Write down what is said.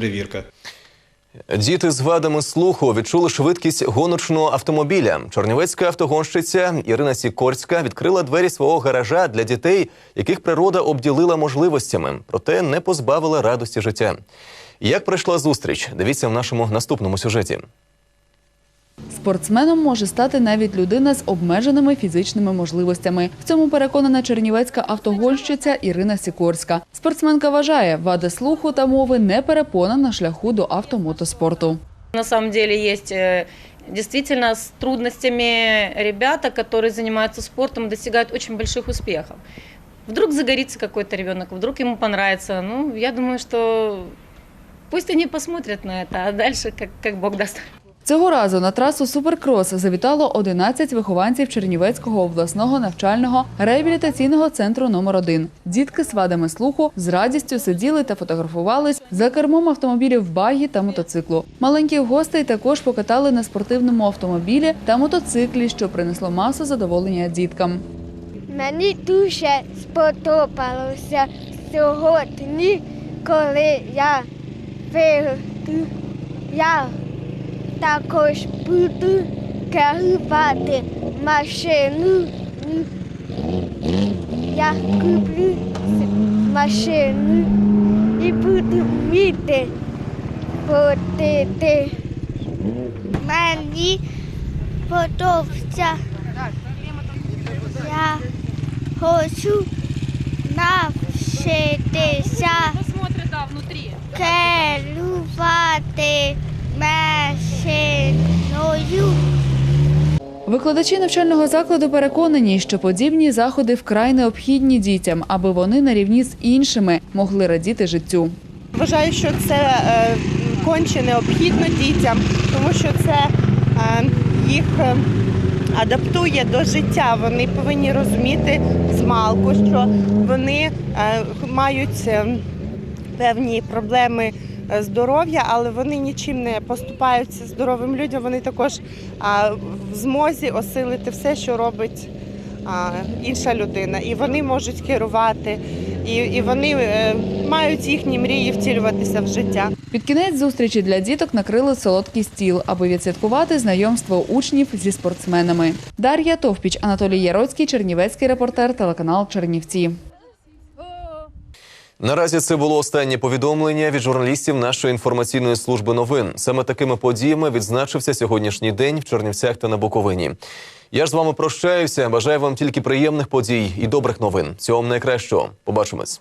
перевірка. Діти з вадами слуху відчули швидкість гоночного автомобіля. Чорнівецька автогонщиця Ірина Сікорська відкрила двері свого гаража для дітей, яких природа обділила можливостями, проте не позбавила радості життя. Як пройшла зустріч? Дивіться в нашому наступному сюжеті. Спортсменом може стати навіть людина з обмеженими фізичними можливостями. В цьому переконана чернівецька автогонщиця Ірина Сікорська. Спортсменка вважає, вади слуху та мови не перепона на шляху до автомотоспорту. На самом деле есть э, действительно с трудностями ребята, которые занимаются спортом, достигают очень больших успехов. Вдруг загорится какой-то ребенок, вдруг ему понравится. Ну, я думаю, что пусть они посмотрят на это, а дальше как, как Бог даст. Цього разу на трасу Суперкрос завітало 11 вихованців Чернівецького обласного навчального реабілітаційного центру номер 1 Дітки з вадами слуху з радістю сиділи та фотографувались за кермом автомобілів багі та мотоциклу. Маленьких гостей також покатали на спортивному автомобілі та мотоциклі, що принесло масу задоволення діткам. Мені дуже сподобалося сьогодні, коли я. Я також буду керувати машину. Я куплю машину і буду вміти ходити. Мені подобається. Я хочу навчитися керувати Викладачі навчального закладу переконані, що подібні заходи вкрай необхідні дітям, аби вони на рівні з іншими могли радіти життю. Вважаю, що це е, конче необхідно дітям, тому що це е, їх е, адаптує до життя. Вони повинні розуміти змалку, що вони мають певні проблеми здоров'я, але вони нічим не поступаються здоровим людям. Вони також е, в змозі осилити все, що робить інша людина, і вони можуть керувати, і, і вони е, мають їхні мрії втілюватися в життя. Під кінець зустрічі для діток накрили солодкий стіл, аби відсвяткувати знайомство учнів зі спортсменами. Дар'я Товпіч, Анатолій Яроцький, Чернівецький репортер, телеканал Чернівці. Наразі це було останнє повідомлення від журналістів нашої інформаційної служби новин. Саме такими подіями відзначився сьогоднішній день в Чернівцях та на Буковині. Я ж з вами прощаюся. Бажаю вам тільки приємних подій і добрих новин. Цього вам найкращого. Побачимось.